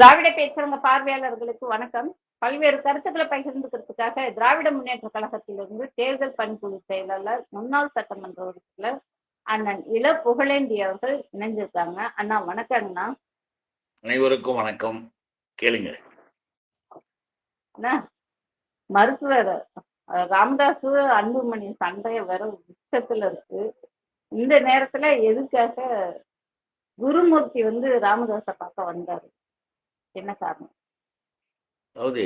திராவிட பேசுறவங்க பார்வையாளர்களுக்கு வணக்கம். பல்வேறு கருத்துக்களை பகிர்ந்துக்கிறதுக்காக திராவிட முன்னேற்ற கழகத்திலிருந்து தேர்தல் பணிக்குழு செயலாளர் முன்னாள் சட்டமன்ற உறுப்பினர் அண்ணன் இள புகழேந்தி அவர்கள் இணைஞ்சிருக்காங்க. அண்ணா வணக்கங்கண்ணா அனைவருக்கும் வணக்கம். கேளுங்க. அண்ணா மருத்துவர் ராமதாஸ் அன்புமணி சண்டைய வர உச்சத்துல இருக்கு. இந்த நேரத்துல எதுக்காக குருமூர்த்தி வந்து ராமதாஸை பார்க்க வந்தாரு? என்ன காரணம்? அதாவது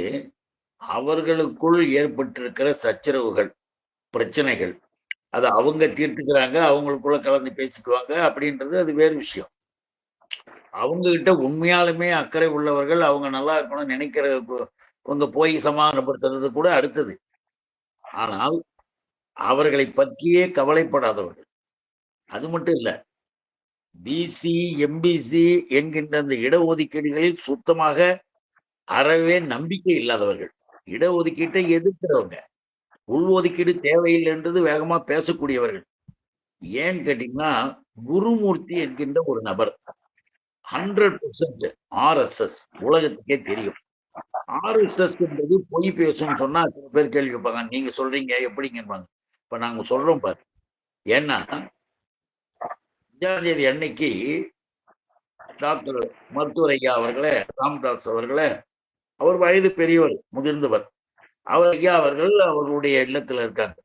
அவர்களுக்குள் ஏற்பட்டிருக்கிற சச்சரவுகள் பிரச்சனைகள் அதை அவங்க தீர்த்துக்கிறாங்க அவங்களுக்குள்ள கலந்து பேசிக்குவாங்க அப்படின்றது அது வேறு விஷயம். அவங்க கிட்ட உண்மையாலுமே அக்கறை உள்ளவர்கள் அவங்க நல்லா இருக்கணும்னு நினைக்கிற உங்க போய் சமாதானப்படுத்துறது கூட அடுத்தது. ஆனால் அவர்களை பற்றியே கவலைப்படாதவர்கள். அது மட்டும் இல்ல பிசி எம்பிசி என்கின்ற அந்த இடஒதுக்கீடுகளில் சுத்தமாக அறவே நம்பிக்கை இல்லாதவர்கள். இடஒதுக்கீட்டை எதிர்க்கிறவங்க. உள்ஒதுக்கீடு தேவையில்லைன்றது வேகமா பேசக்கூடியவர்கள். ஏன்னு கேட்டீங்கன்னா குருமூர்த்தி என்கின்ற ஒரு நபர். ஹண்ட்ரட் பர்சன்ட் ஆர்எஸ்எஸ் உலகத்துக்கே தெரியும். ஆர்எஸ்எஸ் என்பது பொய் பேசும்னு சொன்னா சில பேர் கேள்வி கேட்பாங்க நீங்க சொல்றீங்க எப்படிங்கன்பாங்க இப்ப நாங்க சொல்றோம் பாரு. ஏன்னா அஞ்சாம் தேதி அன்னைக்கு டாக்டர் மருத்துவர் ஐயா அவர்களே ராம்தாஸ் அவர்களே அவர் வயது பெரியவர் முதிர்ந்தவர். அவர் ஐயா அவர்கள் அவருடைய இல்லத்துல இருக்காங்க.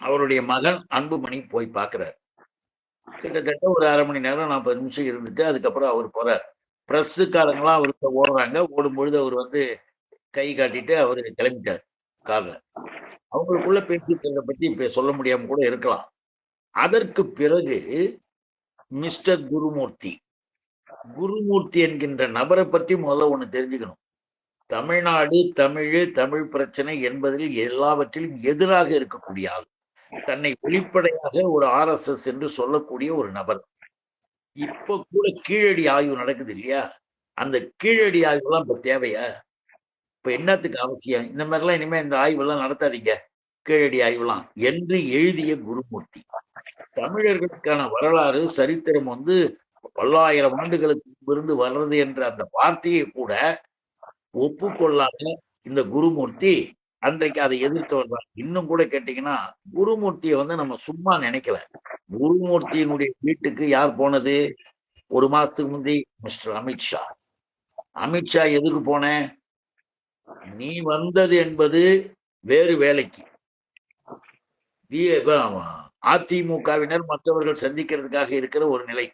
அவருடைய மகன் அன்புமணி போய் பார்க்குறார் கிட்டத்தட்ட ஒரு அரை மணி நேரம் நாற்பது நிமிஷம் இருந்துட்டு அதுக்கப்புறம் அவர் போகிறார் ப்ரெஸ்ஸுக்காரங்களாம் அவருக்கு ஓடுறாங்க. ஓடும்பொழுது அவர் வந்து கை காட்டிட்டு அவர் கிளம்பிட்டார் காரில். அவங்களுக்குள்ள பேச்சுக்கிறத பத்தி இப்போ சொல்ல முடியாமல் கூட இருக்கலாம். அதற்கு பிறகு மிஸ்டர் குருமூர்த்தி. குருமூர்த்தி என்கின்ற நபரை பற்றி முதல்ல ஒண்ணு தெரிஞ்சுக்கணும். தமிழ்நாடு தமிழ் தமிழ் பிரச்சனை என்பதில் எல்லாவற்றிலும் எதிராக இருக்கக்கூடிய ஆள். தன்னை வெளிப்படையாக ஒரு ஆர்எஸ்எஸ் என்று சொல்லக்கூடிய ஒரு நபர். இப்ப கூட கீழடி ஆய்வு நடக்குது இல்லையா? அந்த கீழடி ஆய்வுலாம் இப்ப தேவையா? இப்ப என்னத்துக்கு அவசியம்? இந்த மாதிரிலாம் இனிமே இந்த ஆய்வெல்லாம் நடத்தாதீங்க. கீழடி ஆய்வுலாம். என்று எழுதிய குருமூர்த்தி. தமிழர்களுக்கான வரலாறு சரித்திரம் வந்து பல்லாயிரம் ஆண்டுகளுக்கு இருந்து வர்றது என்ற அந்த வார்த்தையை கூட ஒப்புக்கொள்ளாத இந்த குருமூர்த்தி அன்றைக்கு அதை எதிர்த்தவர் தான். இன்னும் கூட கேட்டீங்கன்னா குருமூர்த்தியை வந்து நம்ம சும்மா நினைக்கல. குருமூர்த்தியினுடைய வீட்டுக்கு யார் போனது? ஒரு மாசத்துக்கு முந்தி மிஸ்டர் அமித்ஷா அமித்ஷா எதுக்கு போன? நீ வந்தது என்பது வேறு வேலைக்கு. அதிமுகவினர் மற்றவர்கள் சந்திக்கிறதுக்காக இருக்கிற ஒரு நிலை.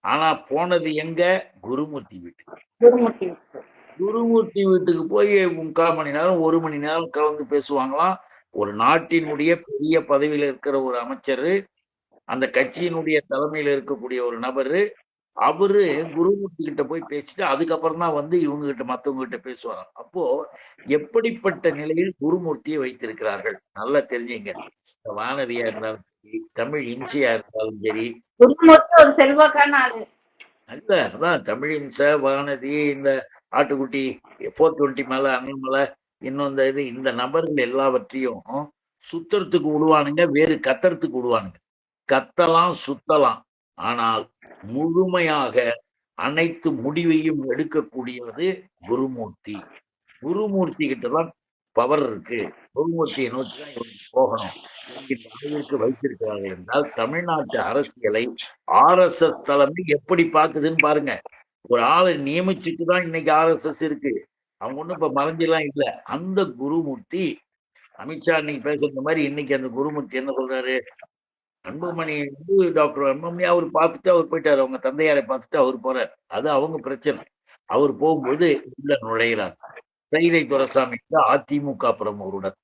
ஆனா போனது எங்க? குருமூர்த்தி வீட்டுக்கு. குருமூர்த்தி குருமூர்த்தி வீட்டுக்கு போய் முக்கால் மணி நேரம் ஒரு மணி நேரம் கலந்து பேசுவாங்களாம். ஒரு நாட்டினுடைய பெரிய பதவியில இருக்கிற ஒரு அமைச்சர் அந்த கட்சியினுடைய தலைமையில இருக்கக்கூடிய ஒரு நபரு அவரு குருமூர்த்தி கிட்ட போய் பேசிட்டு அதுக்கப்புறம் தான் வந்து இவங்க கிட்ட மத்தவங்க கிட்ட பேசுவாங்க. அப்போ எப்படிப்பட்ட நிலையில் குருமூர்த்தியை வைத்திருக்கிறார்கள்? நல்லா தெரிஞ்சுங்க. வானதியா இருந்தாலும் சரி தமிழ் இம்சையா இருந்தாலும் சரி. அல்ல அதான் தமிழ் இம்சை வானதி இந்த ஆட்டுக்குட்டி ஃபோர் டுவெண்ட்டி மேல அண்ணன் இன்னும் இந்த இது இந்த நபர்கள் எல்லாவற்றையும் சுத்துறதுக்கு விடுவானுங்க வேறு கத்துறதுக்கு விடுவானுங்க கத்தலாம் சுத்தலாம். ஆனால் முழுமையாக அனைத்து முடிவையும் எடுக்கக்கூடியது குருமூர்த்தி. குருமூர்த்தி கிட்ட தான் பவர் இருக்கு. குருமூர்த்தியை நோக்கி தான் இவங்க போகணும் என்கின்ற அளவிற்கு வைத்திருக்கிறார் என்றால் தமிழ்நாட்டு அரசியலை ஆர்எஸ்எஸ் தலைமை எப்படி பாக்குதுன்னு பாருங்க. ஒரு ஆளை நியமிச்சுட்டு தான் இன்னைக்கு ஆர்எஸ்எஸ் இருக்கு. அவங்க ஒண்ணும் இப்ப மறைஞ்செல்லாம் இல்ல. அந்த குருமூர்த்தி அமித்ஷா இன்னைக்கு பேசுற மாதிரி இன்னைக்கு அந்த குருமூர்த்தி என்ன சொல்றாரு? அன்புமணி வந்து டாக்டர் அன்புமணி அவர் பார்த்துட்டு அவர் போயிட்டாரு. அவங்க தந்தையாரை பார்த்துட்டு அவர் போறார். அது அவங்க பிரச்சனை. அவர் போகும்போது உள்ள நுழையிறார். சைதை துரசாமி அதிமுக பிரமுகருடன்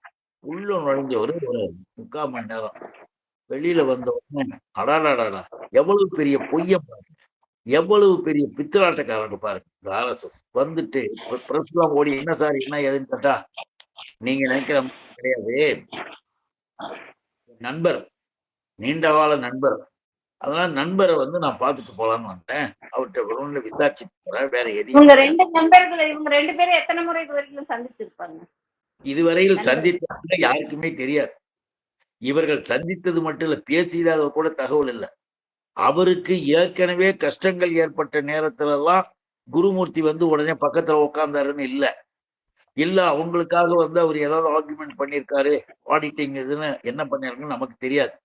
உள்ள நுழைஞ்சவர் ஒரு முக்கால் மணி நேரம். வெளியில வந்த உடனே அடாடாடாடா எவ்வளவு பெரிய பொய்யம் எவ்வளவு பெரிய பித்தலாட்டக்காரங்க பாருங்க இந்த ஆர்எஸ்எஸ் வந்துட்டு பிரசுரம் ஓடி என்ன சார் என்ன ஏதுன்னு கேட்டா நீங்க நினைக்கிற கிடையாது. நண்பர் நீண்ட கால நண்பர். அதனால நண்பரை வந்து நான் பார்த்துட்டு போலான்னு வந்தேன். அவர்கிட்ட ஒண்ணு விசாரிச்சுட்டு போறேன். வேற இவங்க எதையும் ரெண்டு நண்பர்களை இவங்க ரெண்டு பேரும் எத்தனை முறை வரைக்கும் சந்திச்சிருப்பாங்க? இதுவரையில். சந்தித்த யாருக்குமே தெரியாது. இவர்கள் சந்தித்தது மட்டும் இல்ல பேசியதாக கூட தகவல் இல்லை. அவருக்கு ஏற்கனவே கஷ்டங்கள் ஏற்பட்ட நேரத்துல எல்லாம் குருமூர்த்தி வந்து உடனே பக்கத்துல உட்கார்ந்தாருன்னு இல்ல. இல்ல அவங்களுக்காக வந்து அவர் ஏதாவது ஆர்குமெண்ட் பண்ணியிருக்காரு ஆடிட்டிங் இதுன்னு என்ன பண்ணிருக்குன்னு நமக்கு தெரியாது.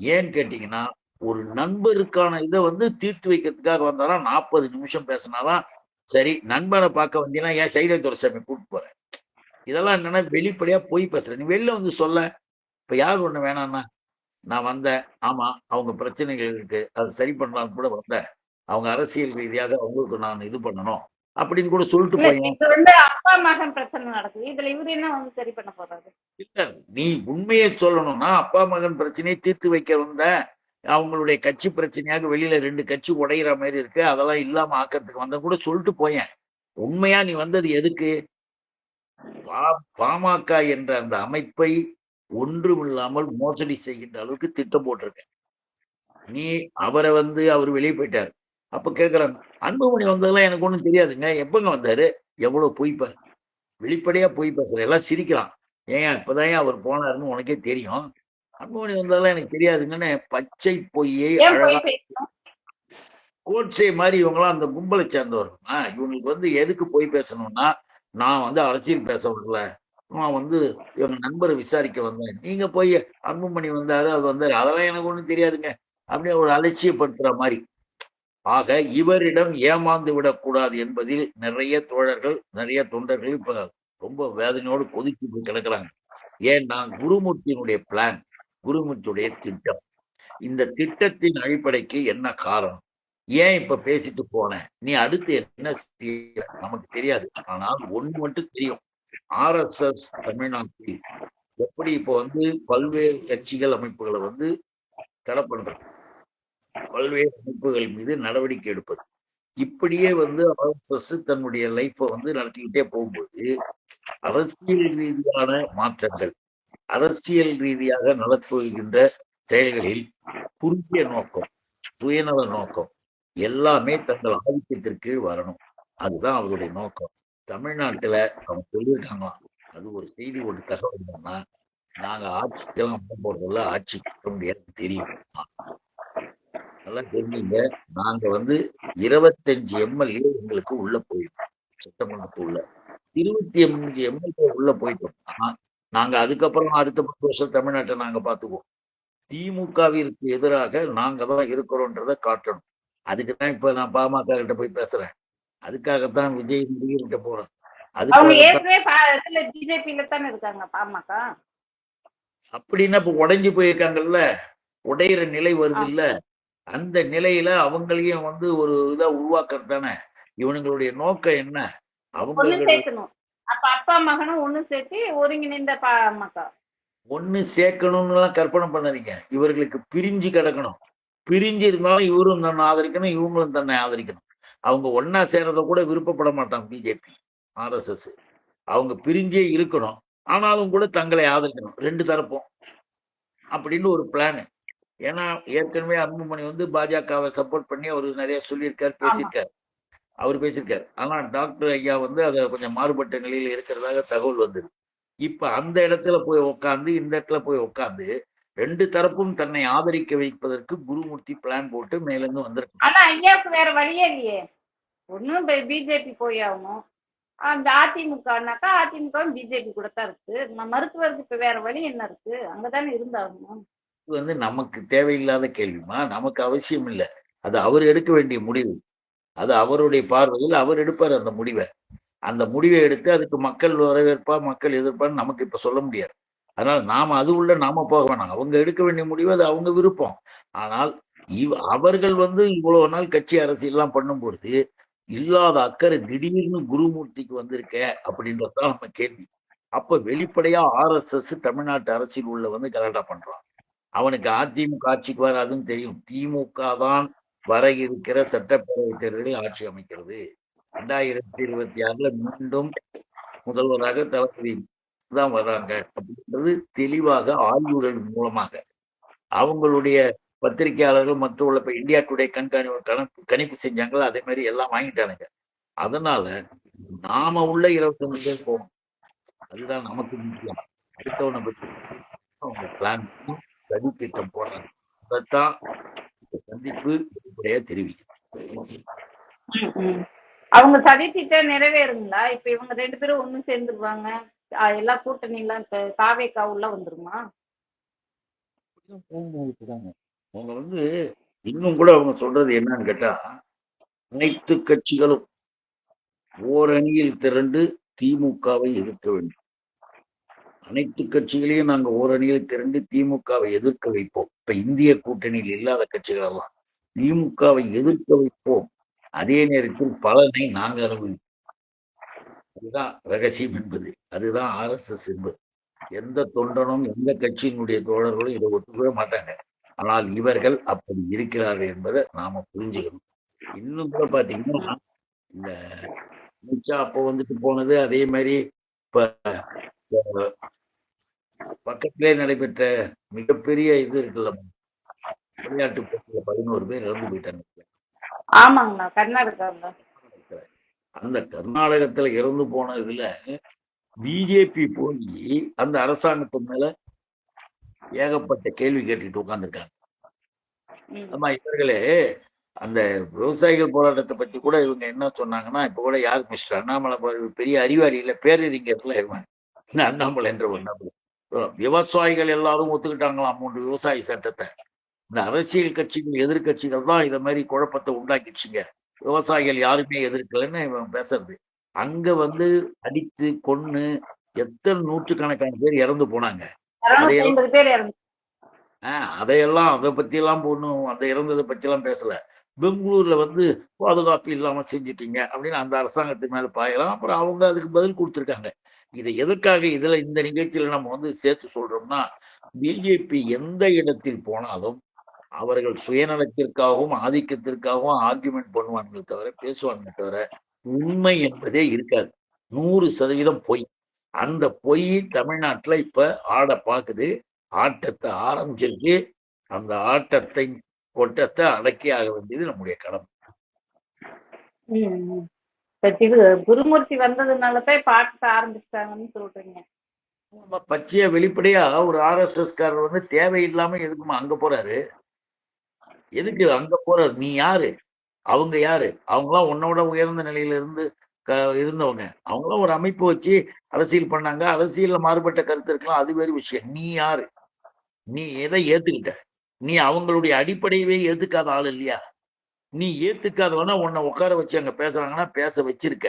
ஏன்னு கேட்டீங்கன்னா ஒரு நண்பருக்கான இதை வந்து தீர்த்து வைக்கிறதுக்காக வந்தாலும் நாற்பது நிமிஷம் பேசினாதான் சரி நண்பனை பார்க்க வந்தீங்கன்னா ஏன் சைதை துரசாமி கூப்பிட்டு போறேன்? இதெல்லாம் என்னன்னா வெளிப்படையா போய் பேசுறேன். நீ வெளில வந்து சொல்ல. இப்ப யார் ஒண்ணு வேணாம்னா நான் வந்தேன். ஆமா அவங்க பிரச்சனைகள் இருக்கு. அதை சரி பண்ணலாம்னு கூட வந்தேன். அவங்க அரசியல் ரீதியாக அவங்களுக்கு நான் இது பண்ணணும். அப்படின்னு கூட சொல்லிட்டு இல்ல போயேன் இது வந்து அப்பா மகன் பிரச்சனை நடக்குது. இதுல இவரு என்ன வந்து சரி பண்ண போறாரு? இல்ல நீ உண்மையை சொல்லணும்னா அப்பா மகன் பிரச்சனையை தீர்த்து வைக்க வந்த அவங்களுடைய கட்சி பிரச்சனையாக வெளியில ரெண்டு கட்சி உடையிற மாதிரி இருக்கு. அதெல்லாம் இல்லாம ஆக்கிறதுக்கு வந்த கூட சொல்லிட்டு போயேன். உண்மையா நீ வந்தது எதுக்கு? பா- பாமக என்ற அந்த அமைப்பை ஒன்றுமில்லாமல் மோசடி செய்கின்ற அளவுக்கு திட்டம் போட்டிருக்க நீ அவரை வந்து அவர் வெளியே போயிட்டார். அப்ப கேக்குறாங்க. அன்புமணி வந்ததெல்லாம் எனக்கு ஒண்ணும் தெரியாதுங்க. எப்பங்க வந்தாரு? எவ்வளவு பொய் பாரு வெளிப்படையா பொய் பேசுற எல்லாம் சிரிக்கிறான். ஏன் இப்பதான் அவர் போனாருன்னு உனக்கே தெரியும். அன்புமணி வந்ததெல்லாம் எனக்கு தெரியாதுங்கன்னு பச்சை பொய்யை ஏன் அழகா போய் பேசணும் கோட்சே மாதிரி இவங்களாம் அந்த கும்பலை சேர்ந்தவர்களா இவங்களுக்கு வந்து எதுக்கு போய் பேசணும்னா நான் வந்து அரசியல் பேச வரல நான் வந்து இவங்க நண்பரை விசாரிக்க வந்தேன். நீங்க போய் அன்புமணி வந்தாரு அது வந்தாரு. அதெல்லாம் எனக்கு ஒண்ணும் தெரியாதுங்க. அப்படியே ஒரு அலட்சியப்படுத்துற மாதிரி. ஆக இவரிடம் ஏமாந்து விடக்கூடாது என்பதில் நிறைய தோழர்கள் நிறைய தொண்டர்கள் இப்ப ரொம்ப வேதனையோடு கொதிச்சு போய் கிடக்குறாங்க. ஏன்னா குருமூர்த்தியினுடைய பிளான் குருமூர்த்தியுடைய திட்டம். இந்த திட்டத்தின் அடிப்படைக்கு என்ன காரணம்? ஏன் இப்ப பேசிட்டு போனேன்? நீ அடுத்து என்ன செய்ய? நமக்கு தெரியாது. ஆனால் ஒன்று மட்டும் தெரியும். ஆர்எஸ்எஸ் தமிழ்நாட்டில் எப்படி இப்போ வந்து பல்வேறு கட்சிகள் அமைப்புகளை வந்து தடை பண்றது பல்வேறு அமைப்புகள் மீது நடவடிக்கை எடுப்பது. இப்படியே வந்து ஆர்எஸ்எஸ் தன்னுடைய லைஃப்பை வந்து நடத்திக்கிட்டே போகும்போது அரசியல் ரீதியான மாற்றங்கள் அரசியல் ரீதியாக நடத்துகின்ற செயல்களில் குறுகிய நோக்கம் சுயநல நோக்கம் எல்லாமே தங்கள் ஆதிக்கத்திற்கு வரணும். அதுதான் அவருடைய நோக்கம். தமிழ்நாட்டுல அவங்க சொல்லியிருக்காங்களாம். அது ஒரு செய்தி ஒரு தகவல் என்னன்னா நாங்க ஆட்சிக்கெல்லாம் பண்ண போறதில்ல ஆட்சி பண்ண முடியாது தெரியும். நல்லா தெரிஞ்சுங்க நாங்க வந்து இருபத்தஞ்சு எம்எல்ஏ எங்களுக்கு உள்ள போயிட்டோம் சட்டமன்றத்துக்குள்ள இருபத்தி அஞ்சு எம்எல்ஏ உள்ள போயிட்டோம்னா நாங்க அதுக்கப்புறம் அடுத்த பத்து வருஷம் தமிழ்நாட்டை நாங்க பாத்துக்குவோம் திமுகவிற்கு எதிராக நாங்க தான் இருக்கிறோன்றதை காட்டணும். அதுக்கு தான் இப்ப நான் பாமக கிட்ட போய் பேசுறேன். அதுக்காகத்தான் விஜய் நடிகர்கிட்ட போறேன். அப்படின்னா இப்ப உடைஞ்சு போயிருக்காங்கல்ல? உடையிற நிலை வருது இல்ல? அந்த நிலையில அவங்களையும் வந்து ஒரு இதா உருவாக்குறது தானே இவனுங்களுடைய நோக்கம் என்ன? அவங்க அப்ப அப்பா மகனும் ஒண்ணு சேர்த்து ஒருங்கிணைந்த ஒண்ணு சேர்க்கணும்னு எல்லாம் கற்பனை பண்ணாதீங்க. இவர்களுக்கு பிரிஞ்சு கிடக்கணும். பிரிஞ்சு இருந்தாலும் இவரும் தன்னை ஆதரிக்கணும் இவங்களும் தன்னை ஆதரிக்கணும். அவங்க ஒன்னா சேர்றத கூட விருப்பப்பட மாட்டாங்க பிஜேபி ஆர்எஸ்எஸ் அவங்க பிரிஞ்சே இருக்கணும். ஆனாலும் கூட தங்களை ஆதரிக்கணும். ரெண்டு தரப்பும். அப்படின்னு ஒரு பிளான் ஏன்னா ஏற்கனவே அன்புமணி வந்து பாஜகவை சப்போர்ட் பண்ணி அவர் நிறைய சொல்லியிருக்காரு பேசியிருக்காரு. அவர் பேசியிருக்காரு. ஆனா டாக்டர் ஐயா வந்து அதை கொஞ்சம் மாறுபட்ட நிலையில் இருக்கிறதாக தகவல் வந்தது. இப்ப அந்த இடத்துல போய் உட்காந்து இந்த இடத்துல போய் உட்காந்து ரெண்டு தரப்பும் தன்னை ஆதரிக்க வைப்பதற்கு குருமூர்த்தி பிளான் போட்டு மேலிருந்து வந்திருக்கு ஆனா ஐயாவுக்கு வேற வழியே இல்லையே. ஒன்னும் பிஜேபி போய் ஆகணும். அந்த அதிமுகனாக்கா அதிமுக பிஜேபி கூட தான் இருக்கு. மருத்துவருக்கு இப்ப வேற வழி என்ன இருக்கு? அங்கதானே இருந்தாகணும். வந்து நமக்கு தேவையில்லாத கேள்விமா? நமக்கு அவசியம் இல்லை அது அவர் எடுக்க வேண்டிய முடிவு. அது அவருடைய பார்வையில் அவர் எடுப்பார் அந்த முடிவை. அந்த முடிவை எடுத்து அதுக்கு மக்கள் வரவேற்பா மக்கள் எதிர்ப்பான்னு நமக்கு இப்ப சொல்ல முடியாது. அதனால நாம அது உள்ள நாம போக வேணாம். அவங்க எடுக்க வேண்டிய முடிவு அது அவங்க விருப்பம். ஆனால் இவ் அவர்கள் வந்து இவ்வளவு நாள் கட்சி அரசியல்லாம் பண்ணும்பொழுது இல்லாத அக்கறை திடீர்னு குருமூர்த்திக்கு வந்திருக்க அப்படின்றதுதான் நம்ம கேள்வி. அப்ப வெளிப்படையா ஆர்எஸ்எஸ் தமிழ்நாட்டு அரசியல் உள்ள வந்து கலாட்டா பண்றான் அவனுக்கு அதிமுக ஆட்சிக்கு வராதுன்னு தெரியும். திமுக தான் வர இருக்கிற சட்டப்பேரவை தேர்தலில் ஆட்சி அமைக்கிறது. ரெண்டாயிரத்தி இருபத்தி ஆறுல மீண்டும் முதல்வராக தளபதி தான் வர்றாங்க. அப்படின்றது தெளிவாக ஆய்வுகள் மூலமாக. அவங்களுடைய பத்திரிகையாளர்கள் மற்ற உள்ள இப்போ இந்தியா டுடே கண்காணி கணக்கு கணிப்பு செஞ்சாங்களோ? அதே மாதிரி எல்லாம் வாங்கிட்டானுங்க. அதனால நாம உள்ள இருபத்தஞ்சு பேர் போகணும். அதுதான் நமக்கு முக்கியம். அடுத்தவனை பற்றி அவங்க பிளான் சதி திட்டம் போடுறாங்க அதைத்தான் சந்திப்பு வெளிப்படையா தெரிவிக்கும். அவங்க சதி திட்டம் நிறைவேறுங்களா? இப்ப இவங்க ரெண்டு பேரும் ஒண்ணு சேர்ந்துருவாங்க. எல்லா கூட்டணிலாம் இப்ப காவேக்கா உள்ள வந்துருமா? அவங்க வந்து இன்னும் கூட அவங்க சொல்றது என்னன்னு கேட்டா அனைத்து கட்சிகளும் ஓரணியில் திரண்டு திமுகவை எதிர்க்க வேண்டும். அனைத்து கட்சிகளையும் நாங்க ஓரணியில் திரண்டு திமுகவை எதிர்க்க வைப்போம். இப்ப இந்திய கூட்டணியில் இல்லாத கட்சிகள் எல்லாம் திமுகவை எதிர்க்க வைப்போம். அதே நேரத்தில் பலனை நாங்க அனுபவிப்போம். அதுதான் ரகசியம் என்பது. அதுதான் ஆர்எஸ்எஸ் என்பது. எந்த தொண்டனும் எந்த கட்சியினுடைய தோழர்களும் இதை ஒத்துக்கவே மாட்டாங்க. ஆனால் இவர்கள் அப்படி இருக்கிறார்கள் என்பதை நாம புரிஞ்சுக்கணும். இன்னும் கூட பாத்தீங்கன்னா இந்த அமித்ஷா அப்போ வந்துட்டு போனது அதே மாதிரி இப்ப பக்கத்திலே நடைபெற்ற மிகப்பெரிய இது இருக்குல்ல விளையாட்டு போட்டியில பதினோரு பேர் இறந்து போயிட்டாங்க. ஆமாங்கண்ணா அந்த கர்நாடகத்துல இறந்து போனதுல பிஜேபி போய் அந்த அரசாங்கத்து மேல ஏகப்பட்ட கேள்வி கேட்டுட்டு உட்கார்ந்துருக்காங்க. ஆமா இவர்களே அந்த விவசாயிகள் போராட்டத்தை பத்தி கூட இவங்க என்ன சொன்னாங்கன்னா இப்ப கூட யார் மிஸ்டர் அண்ணாமலை பாரு, பெரிய அறிவாளி இல்ல பேரறிஞர்ல இவன் அண்ணாமலை என்ற ஒண்ணாமலை விவசாயிகள் எல்லாரும் ஒத்துக்கிட்டாங்களாம் மூன்று விவசாய சட்டத்தை. இந்த அரசியல் கட்சிகள் எதிர்க்கட்சிகள் தான் இத மாதிரி குழப்பத்தை உண்டாக்கிடுச்சுங்க. விவசாயிகள் யாருமே எதிர்க்கலைன்னு இவன் பேசுறது. அங்க வந்து அடித்து கொன்னு எத்தனை நூற்றுக்கணக்கான பேர் இறந்து போனாங்க. அதையெல்லாம் அதை பத்தி எல்லாம் ஒன்றும் அந்த இறந்ததை பத்தி எல்லாம் பேசல. பெங்களூர்ல வந்து பாதுகாப்பு இல்லாம செஞ்சிட்டீங்க அப்படின்னு அந்த அரசாங்கத்து மேல பாயலாம். அப்புறம் அவங்க அதுக்கு பதில் கொடுத்துருக்காங்க. இதை எதற்காக இதுல இந்த நிகழ்ச்சியில நம்ம வந்து சேர்த்து சொல்றோம்னா பிஜேபி எந்த இடத்தில் போனாலும் அவர்கள் சுயநலத்திற்காகவும் ஆதிக்கத்திற்காகவும் ஆர்குமெண்ட் பண்ணுவாங்களே தவிர பேசுவாங்களே தவிர உண்மை என்பதே இருக்காது. நூறு சதவீதம் பொய். அந்த பொய் தமிழ்நாட்டுல இப்ப ஆட பாக்குது. ஆட்டத்தை ஆரம்பிச்சிருக்கு. அந்த ஆட்டத்தை கொட்டத்தை அடக்கி ஆக வேண்டியது நம்முடைய கடமை. குருமூர்த்தி வந்ததுனாலதான் இப்ப ஆரம்பிச்சிட்டாங்கன்னு சொல்றீங்க. நம்ம பச்சையா வெளிப்படையா ஒரு ஆர்எஸ்எஸ் காரர் வந்து தேவையில்லாம எதுக்குமா அங்க போறாரு? எதுக்கு அங்க போறாரு? நீ யாரு? அவங்க யாரு? அவங்களாம் உன்னோட உயர்ந்த நிலையில இருந்து க இருந்தவங்க. அவங்களாம் ஒரு அமைப்பு வச்சு அரசியல் பண்ணாங்க. அரசியல்ல மாறுபட்ட கருத்து இருக்கலாம். அது வேறு விஷயம். நீ யாரு? நீ எதை ஏத்துக்கிட்ட? நீ அவங்களுடைய அடிப்படையவே ஏத்துக்காத ஆள் இல்லையா? நீ ஏத்துக்காதவனா உன்னை உட்கார வச்சு அங்க பேசுறாங்கன்னா பேச வச்சிருக்க.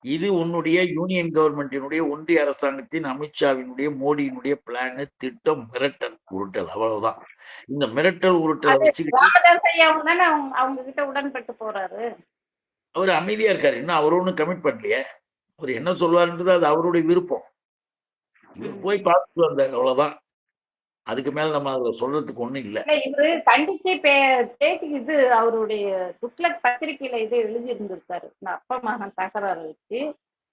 இது உன்னுடைய யூனியன் கவர்மெண்டினுடைய ஒன்றிய அரசாங்கத்தின் அமித்ஷாவினுடைய மோடியினுடைய பிளான் திட்டம் மிரட்டல் உருட்டல் அவ்வளவுதான். இந்த மிரட்டல் உருட்டலை வச்சுக்கிட்டு உடன்பட்டு போறாரு. அவர் அமைதியா இருக்காரு. இன்னும் அவர் ஒன்றும் கமிட் பண்ணலையே. அவர் என்ன சொல்வாருன்றது அது அவருடைய விருப்பம். இவர் போய் பார்த்துட்டு வந்தார் அவ்வளவுதான். அதுக்கு மேல நம்ம அதுல சொல்றதுக்கு ஒண்ணும் இல்லை. இவரு கண்டிச்சு பேட்டி இது அவருடைய துக்ளக் பத்திரிக்கையில இது எழுதி இருந்திருக்காரு இந்த அப்பா மகன் தகராறு வச்சு.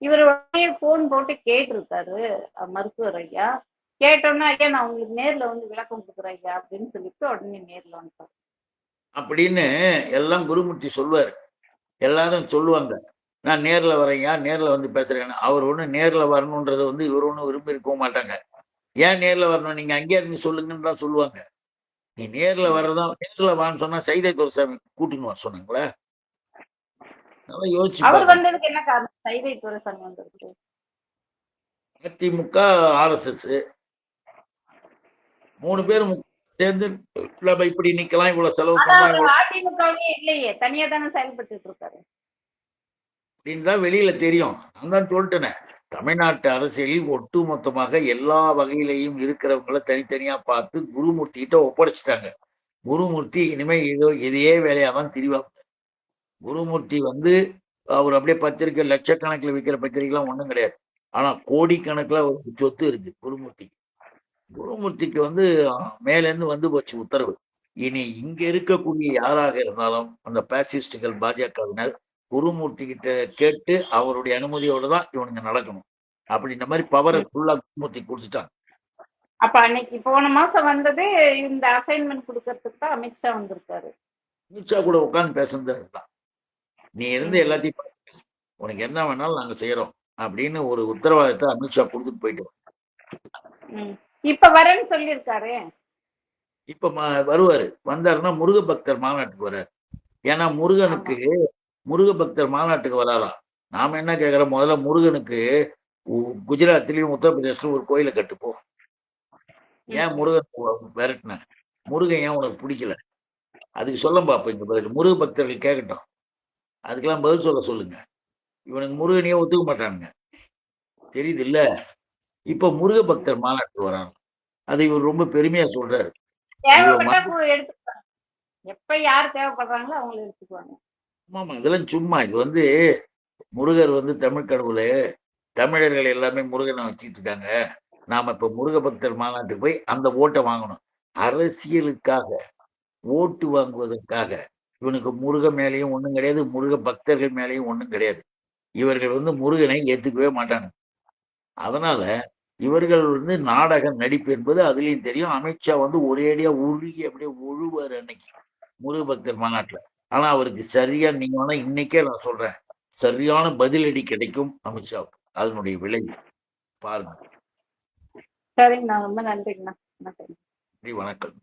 இவர் உடனே போன் போட்டு கேட்டிருக்காரு மருத்துவர் ஐயா. கேட்டோன்னா ஐயா நான் உங்களுக்கு நேர்ல வந்து விளக்கம் கொடுக்குறேன் ஐயா அப்படின்னு சொல்லிட்டு உடனே நேர்ல வந்துட்டார். அப்படின்னு எல்லாம் குருமூர்த்தி சொல்லுவார். எல்லாரும் சொல்லுவாங்க. நான் நேர்ல வரேன்யா நேர்ல வந்து பேசுறேன்னு அவர் ஒன்றும் நேர்ல வரணுன்றதை வந்து இவர் ஒன்றும் விரும்பி இருக்கவும் மாட்டாங்க. ஏன் நேர்ல வரணும்? நீங்க அங்கேயே இருந்து சொல்லுங்கன்னு தான் சொல்லுவாங்க. நீ நேர்ல வர்றதா நேர்ல வான்னு சொன்னா சைதை துரசாமி கூட்டின்னு வர சொன்னாங்களே? நல்லா யோசிச்சு அதிமுக ஆர்எஸ்எஸ் மூணு பேரும் சேர்ந்து நம்ம இப்படி நிக்கலாம் இவ்வளவு செலவு பண்ணலாம் அதிமுகவே இல்லையே. தனியா தானே செயல்பட்டு இருக்காரு. அப்படின்னு தான் வெளியில தெரியும். நான் தான் சொல்லிட்டேனே. தமிழ்நாட்டு அரசியலில் ஒட்டு மொத்தமாக எல்லா வகையிலையும் இருக்கிறவங்கள தனித்தனியா பார்த்து குருமூர்த்தி கிட்ட ஒப்படைச்சிட்டாங்க. குருமூர்த்தி இனிமே ஏதோ இதையே வேலையாதான் திரிவாங்க குருமூர்த்தி வந்து அவர் அப்படியே பத்திரிக்கை லட்சக்கணக்கில் விற்கிற பத்திரிக்கைலாம் ஒன்றும் கிடையாது. ஆனா கோடிக்கணக்கில் அவருக்கு சொத்து இருக்கு குருமூர்த்திக்கு குருமூர்த்திக்கு வந்து மேலேருந்து வந்து போச்சு உத்தரவு. இனி இங்க இருக்கக்கூடிய யாராக இருந்தாலும் அந்த பேசிஸ்டுகள் பாஜகவினர் குருமூர்த்தி கிட்ட கேட்டு அவருடைய அனுமதியோட தான் இவனுங்க நடக்கணும். அப்படின்ற மாதிரி பவரை ஃபுல்லா குருமூர்த்தி கொடுத்துட்டாங்க அப்ப அன்னைக்கு போன மாசம் வந்தது இந்த அசைன்மெண்ட் கொடுக்கறதுக்கு தான் அமித்ஷா வந்திருக்காரு. அமித்ஷா கூட உட்கார்ந்து பேசுனது அதுதான் நீ இருந்து எல்லாத்தையும். உனக்கு என்ன வேணாலும் நாங்க செய்யறோம் அப்படின்னு ஒரு உத்தரவாதத்தை அமித்ஷா கொடுத்துட்டு போயிட்டு. இப்ப வரேன்னு சொல்லியிருக்காரு. இப்ப வருவாரு. வந்தாருன்னா முருக பக்தர் மாநாட்டுக்கு வர்றாரு ஏன்னா முருகனுக்கு முருக பக்தர் மாநாட்டுக்கு வராராம். நாம என்ன கேட்கிறோம் முதல்ல முருகனுக்கு குஜராத்லயும் உத்தரப்பிரதேசத்துல ஒரு கோயிலை கட்டுப்போ. ஏன் முருகன் விரட்டின? முருகன் ஏன் உனக்கு பிடிக்கல? அதுக்கு சொல்ல பாப்போம் இந்த பதில். முருக பக்தர்கள் கேட்கட்டும் அதுக்கெல்லாம் பதில் சொல்ல சொல்லுங்க. இவனுக்கு முருகனையே ஒத்துக்க மாட்டானுங்க. தெரியுது இல்ல இப்ப முருக பக்தர் மாநாட்டுக்கு வராங்க. அதை இவர் ரொம்ப பெருமையா சொல்றாரு. எப்ப யார் தேவைப்படுறாங்களோ அவங்கள எடுத்துக்குவாங்க. ஆமாம் இதெல்லாம் சும்மா. இது வந்து முருகர் வந்து தமிழ் கடவுள் தமிழர்கள் எல்லாமே முருகனை வச்சுட்டு இருக்காங்க. நாம இப்ப முருக பக்தர் மாநாட்டுக்கு போய் அந்த ஓட்டை வாங்கணும். அரசியலுக்காக ஓட்டு வாங்குவதற்காக. இவனுக்கு முருக மேலேயும் ஒன்றும் கிடையாது முருக பக்தர்கள் மேலேயும் ஒன்றும் கிடையாது. இவர்கள் வந்து முருகனை ஏத்துக்கவே மாட்டாங்க அதனால இவர்கள் வந்து நாடக நடிப்பு என்பது அதுலயும் தெரியும். அமித்ஷா வந்து ஒரேடியா உருகி அப்படியே ஒழுவார் அன்னைக்கு முருக பக்தர் மாநாட்டில். ஆனா அவருக்கு சரியா நீங்க வேணா இன்னைக்கே நான் சொல்றேன். சரியான பதிலடி கிடைக்கும் அமித்ஷாவுக்கு அதனுடைய விளைவு பாருங்க. சரிங்கண்ணா. ரொம்ப நன்றிங்கண்ணா. நன்றி, வணக்கம்.